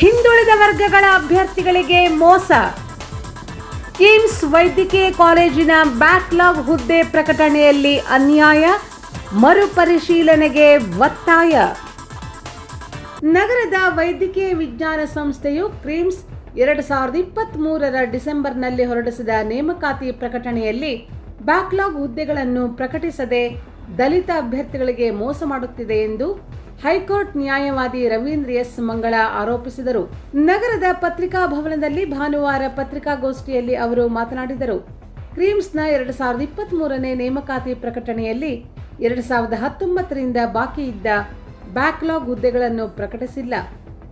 ಹಿಂದುಳಿದ ವರ್ಗಗಳ ಅಭ್ಯರ್ಥಿಗಳಿಗೆ ಮೋಸ. ಕಿಮ್ಸ್ ವೈದ್ಯಕೀಯ ಕಾಲೇಜಿನ ಬ್ಯಾಕ್ಲಾಗ್ ಹುದ್ದೆ ಪ್ರಕಟಣೆಯಲ್ಲಿ ಅನ್ಯಾಯ, ಮರುಪರಿಶೀಲನೆಗೆ ಒತ್ತಾಯ. ನಗರದ ವೈದ್ಯಕೀಯ ವಿಜ್ಞಾನ ಸಂಸ್ಥೆಯು ಕ್ರೀಮ್ಸ್ ಎರಡು ಸಾವಿರದ ಇಪ್ಪತ್ತ್ ಮೂರರ ಡಿಸೆಂಬರ್ನಲ್ಲಿ ಹೊರಡಿಸಿದ ನೇಮಕಾತಿ ಪ್ರಕಟಣೆಯಲ್ಲಿ ಬ್ಯಾಕ್ಲಾಗ್ ಹುದ್ದೆಗಳನ್ನು ಪ್ರಕಟಿಸದೆ ದಲಿತ ಅಭ್ಯರ್ಥಿಗಳಿಗೆ ಮೋಸ ಮಾಡುತ್ತಿದೆ ಎಂದು ಹೈಕೋರ್ಟ್ ನ್ಯಾಯವಾದಿ ರವೀಂದ್ರ ಎಸ್ ಮಂಗಳ ಆರೋಪಿಸಿದರು. ನಗರದ ಪತ್ರಿಕಾ ಭವನದಲ್ಲಿ ಭಾನುವಾರ ಪತ್ರಿಕಾಗೋಷ್ಠಿಯಲ್ಲಿ ಅವರು ಮಾತನಾಡಿದರು. ಕ್ರೀಮ್ಸ್ನ ಎರಡ್ ಸಾವಿರದ ಇಪ್ಪತ್ತ್ ಮೂರನೇ ನೇಮಕಾತಿ ಪ್ರಕಟಣೆಯಲ್ಲಿ ಎರಡ್ ಸಾವಿರದ ಹತ್ತೊಂಬತ್ತರಿಂದ ಬಾಕಿ ಇದ್ದ ಬ್ಯಾಕ್ಲಾಗ್ ಹುದ್ದೆಗಳನ್ನು ಪ್ರಕಟಿಸಿಲ್ಲ.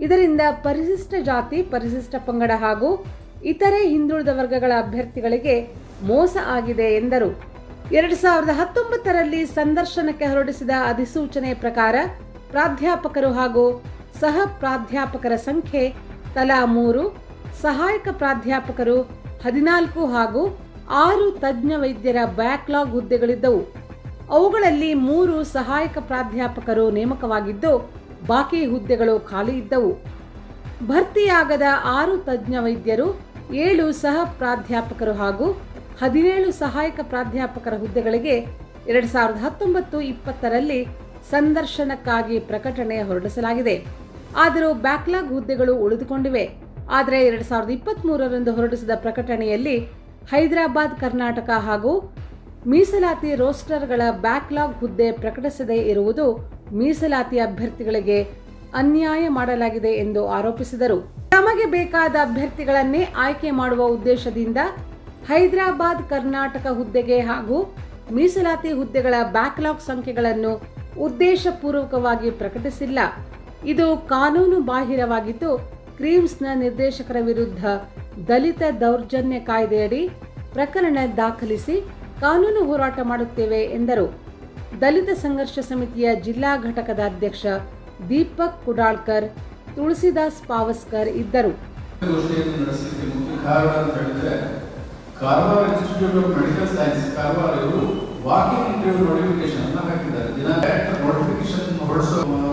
ಇದರಿಂದ ಪರಿಶಿಷ್ಟ ಜಾತಿ, ಪರಿಶಿಷ್ಟ ಪಂಗಡ ಹಾಗೂ ಇತರೆ ಹಿಂದುಳಿದ ವರ್ಗಗಳ ಅಭ್ಯರ್ಥಿಗಳಿಗೆ ಮೋಸ ಆಗಿದೆ ಎಂದರು. ಎರಡ್ ಸಾವಿರದ ಹತ್ತೊಂಬತ್ತರಲ್ಲಿ ಸಂದರ್ಶನಕ್ಕೆ ಹೊರಡಿಸಿದ ಅಧಿಸೂಚನೆ ಪ್ರಕಾರ ಪ್ರಾಧ್ಯಾಪಕರು ಹಾಗೂ ಸಹ ಪ್ರಾಧ್ಯಾಪಕರ ಸಂಖ್ಯೆ ತಲಾ ಮೂರು, ಸಹಾಯಕ ಪ್ರಾಧ್ಯಾಪಕರು ಹದಿನಾಲ್ಕು ಹಾಗೂ ಆರು ತಜ್ಞ ವೈದ್ಯರ ಬ್ಯಾಕ್ಲಾಗ್ ಹುದ್ದೆಗಳಿದ್ದವು. ಅವುಗಳಲ್ಲಿ ಮೂರು ಸಹಾಯಕ ಪ್ರಾಧ್ಯಾಪಕರು ನೇಮಕವಾಗಿದ್ದು, ಬಾಕಿ ಹುದ್ದೆಗಳು ಖಾಲಿ ಇದ್ದವು. ಭರ್ತಿಯಾಗದ ಆರು ತಜ್ಞ ವೈದ್ಯರು, ಏಳು ಸಹ ಪ್ರಾಧ್ಯಾಪಕರು ಹಾಗೂ ಹದಿನೇಳು ಸಹಾಯಕ ಪ್ರಾಧ್ಯಾಪಕರ ಹುದ್ದೆಗಳಿಗೆ ಎರಡು ಸಾವಿರದ ಹತ್ತೊಂಬತ್ತು ಇಪ್ಪತ್ತರಲ್ಲಿ ಸಂದರ್ಶನಕ್ಕಾಗಿ ಪ್ರಕಟಣೆ ಹೊರಡಿಸಲಾಗಿದೆ. ಆದರೂ ಬ್ಯಾಕ್ಲಾಗ್ ಹುದ್ದೆಗಳು ಉಳಿದುಕೊಂಡಿವೆ. ಆದರೆ ಎರಡು ಸಾವಿರದ ಇಪ್ಪತ್ತ್ ಹೊರಡಿಸಿದ ಪ್ರಕಟಣೆಯಲ್ಲಿ ಹೈದರಾಬಾದ್, ಕರ್ನಾಟಕ ಹಾಗೂ ಮೀಸಲಾತಿ ರೋಸ್ಟರ್ಗಳ ಬ್ಯಾಕ್ಲಾಗ್ ಹುದ್ದೆ ಪ್ರಕಟಿಸದೇ ಇರುವುದು ಮೀಸಲಾತಿ ಅಭ್ಯರ್ಥಿಗಳಿಗೆ ಅನ್ಯಾಯ ಮಾಡಲಾಗಿದೆ ಎಂದು ಆರೋಪಿಸಿದರು. ತಮಗೆ ಬೇಕಾದ ಅಭ್ಯರ್ಥಿಗಳನ್ನೇ ಆಯ್ಕೆ ಮಾಡುವ ಉದ್ದೇಶದಿಂದ ಹೈದರಾಬಾದ್, ಕರ್ನಾಟಕ ಹುದ್ದೆಗೆ ಹಾಗೂ ಮೀಸಲಾತಿ ಹುದ್ದೆಗಳ ಬ್ಯಾಕ್ಲಾಗ್ ಸಂಖ್ಯೆಗಳನ್ನು ಉದ್ದೇಶಪೂರ್ವಕವಾಗಿ ಪ್ರಕಟಿಸಿಲ್ಲ. ಇದು ಕಾನೂನು ಬಾಹಿರವಾಗಿದ್ದು, ಕ್ರೀಮ್ಸ್ನ ನಿರ್ದೇಶಕರ ವಿರುದ್ಧ ದಲಿತ ದೌರ್ಜನ್ಯ ಕಾಯ್ದೆಯಡಿ ಪ್ರಕರಣ ದಾಖಲಿಸಿ ಕಾನೂನು ಹೋರಾಟ ಮಾಡುತ್ತೇವೆ ಎಂದರು. ದಲಿತ ಸಂಘರ್ಷ ಸಮಿತಿಯ ಜಿಲ್ಲಾ ಘಟಕದ ಅಧ್ಯಕ್ಷ ದೀಪಕ್ ಕುಡಾಳ್ಕರ್, ತುಳಸಿದಾಸ್ ಪಾವಸ್ಕರ್ ಇದ್ದರು. Karwar institute of medical science Karwar ಇವರು ವಾಕಿಂಗ್ ಇಂಟರ್ವ್ಯೂ ನೋಟಿಫಿಕೇಶನ್ ಹಾಕಿದ್ದಾರೆ. ದಿನ ನೋಟಿಫಿಕೇಶನ್ ಹೊರಡಿಸೋ ಆ,